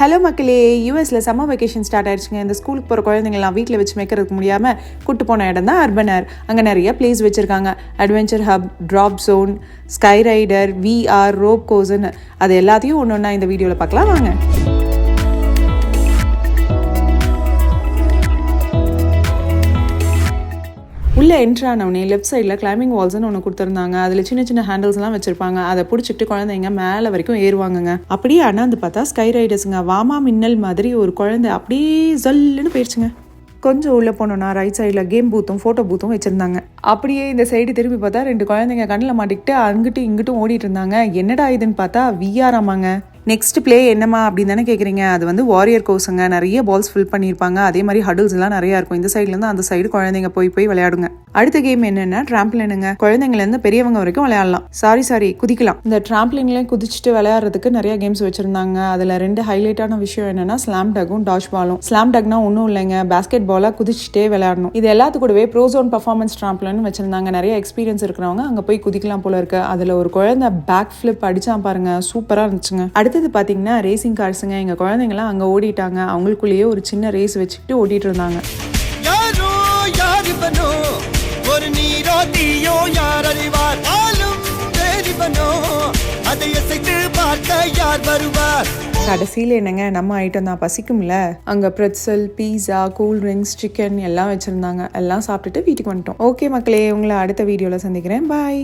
Hello மக்களே யூஎஸில் summer vacation start ஆயிடுச்சுங்க. இந்த ஸ்கூலுக்கு போகிற குழந்தைங்களாம் வீட்டில் வச்சு மேய்க்கிறதுக்கு முடியாமல் கூட்டு போன இடம் தான் அர்பனர் அங்கே நிறைய பிளேஸ் வச்சுருக்காங்க. Adventure hub drop zone sky rider VR rope கோஸ்ன்னு அது எல்லாத்தையும் ஒன்று ஒன்றா இந்த வீடியோவில் பார்க்கலாம். வாங்க. உள்ளே என்ட்ரு ஆனவனே லெஃப்ட் சைடில் கிளைம்பிங் வால்ஸ்னு ஒன்று கொடுத்துருந்தாங்க. அதில் சின்ன சின்ன ஹேண்டில்ஸ்லாம் வச்சிருப்பாங்க. அதை பிடிச்சிட்டு குழந்தைங்க மேலே வரைக்கும் ஏறுவாங்கங்க. அப்படியே அண்ணாந்து பார்த்தா ஸ்கை ரைடர்ஸுங்க வாமா மின்னல் மாதிரி ஒரு குழந்தை அப்படியே ஜல்லுன்னு போயிடுச்சுங்க கொஞ்சம் உள்ளே போனோம்னா ரைட் சைடில் கேம் பூத்தும் ஃபோட்டோ பூத்தும் வச்சுருந்தாங்க. அப்படியே இந்த சைடு திரும்பி பார்த்தா ரெண்டு குழந்தைங்க கண்ணில் மாட்டிக்கிட்டு அங்கிட்டும் இங்கிட்டும் ஓடிட்டு இருந்தாங்க. என்னடா இதுன்னு பார்த்தா விஆர் ஆமாங்க. நெக்ஸ்ட் ப்ளே என்னம்மா அப்படின்னு தானே கேட்குறீங்க அது வந்து வாரியர் கோர்ஸுங்க நிறைய பால்ஸ் ஃபில் பண்ணியிருப்பாங்க. அதே மாதிரி ஹடுல்ஸ்லாம் நிறையா நிறைய இருக்கும். இந்த சைட்லேருந்து அந்த சைடு குழந்தைங்க போய் போய் விளையாடுங்க. அடுத்த கேம் என்னென்னா ட்ராம்ப்ளினுங்க குழந்தைங்கலேருந்து பெரியவங்க வரைக்கும் விளையாடலாம். சாரி சாரி குதிக்கலாம். இந்த ட்ராம்ப்ளின்லேயே குதிச்சுட்டு விளையாடுறதுக்கு நிறைய கேம்ஸ் வச்சுருந்தாங்க. அதில் ரெண்டு ஹைலைட்டான விஷயம் என்னென்னா ஸ்லாம் டக்கும் டாஷ் பாலும் ஸ்லாம் டக்னா ஒன்றும் இல்லைங்க. பேஸ்கெட் பாலாக குதிச்சுட்டே விளையாடணும். இது எல்லாத்து கூடவே ப்ரோசோன் பர்ஃபார்மன்ஸ் ட்ராம்ப்ளின் வச்சிருந்தாங்க. நிறைய எக்ஸ்பீரியன்ஸ் இருக்கிறவங்க அங்கே போய் குதிக்கலாம் போல இருக்கு. அதில் ஒரு குழந்தை பேக் ஃப்ளிப் அடிச்சா பாருங்க. சூப்பராக இருந்துச்சுங்க. அடுத்தது பார்த்தீங்கன்னா ரேசிங் கார்ஸுங்க எங்கள் குழந்தைங்களாம் அங்கே ஓடிட்டாங்க. அவங்களுக்குள்ளேயே ஒரு சின்ன ரேஸ் வச்சுக்கிட்டு ஓடிட்டு இருந்தாங்க. கடைசியில் என்னங்க நம்ம ஐட்டம் தான் பசிக்கும்ல? அங்கே pretzel pizza cool drinks chicken எல்லாம் வச்சுருந்தாங்க. எல்லாம் சாப்பிட்டுட்டு வீட்டுக்கு வந்துட்டோம். ஓகே மக்களே உங்களை அடுத்த வீடியோவில் சந்திக்கிறேன். பாய்